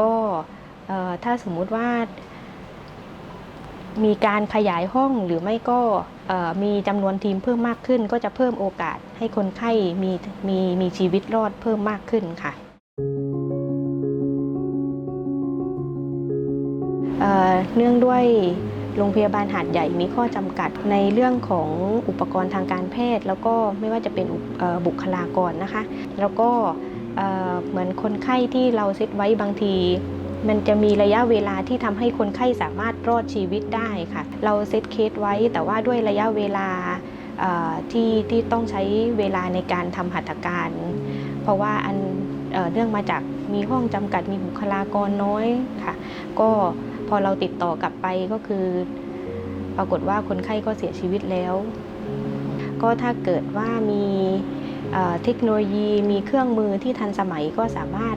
ก็ถ้าสมมุติว่า มีการขยายห้องหรือไม่ก็มีจำนวนทีมเพิ่มมากขึ้น ก็จะเพิ่มโอกาสให้คนไข้มีมีมีชีวิตรอดเพิ่มมากขึ้นค่ะเเนื่องด้วยโรงพยาบาลหาดใหญ่มีข้อจำกัดในเรื่องของอุปกรณ์ทางการแพทย์ แล้วก็ไม่ว่าจะเป็นบุคลากรนะคะ แล้วก็ เเหมือนคนไข้ที่เราเซตไว้บางที มันจะมีระยะเวลาที่ทำให้คนไข้สามารถรอดชีวิตได้ค่ะ เราเซตเคสไว้แต่ว่าด้วยระยะเวลาที่ที่ต้องใช้เวลาในการทำหัตถการ เพราะว่าอันเอเรื่องมาจากมีห้องจำกัดมีบุคลากรน้อยค่ะ ก็พอเราติดต่อกลับไปก็คือ ปรากฏว่าคนไข้ก็เสียชีวิตแล้ว ก็ถ้าเกิดว่ามี เทคโนโลยีมีเครื่องมือที่ทันสมัยก็สามารถ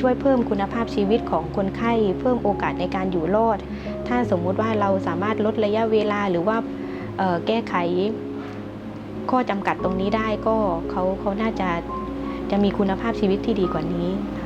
ช่วยเพิ่มคุณภาพชีวิตของคนไข้ เพิ่มโอกาสในการอยู่รอด ถ้าสมมุติว่าเราสามารถลดระยะเวลาหรือว่าแก้ไขข้อจำกัดตรงนี้ได้ก็เขาเขาน่าจะจะมีคุณภาพชีวิตที่ดีกว่านี้ค่ะ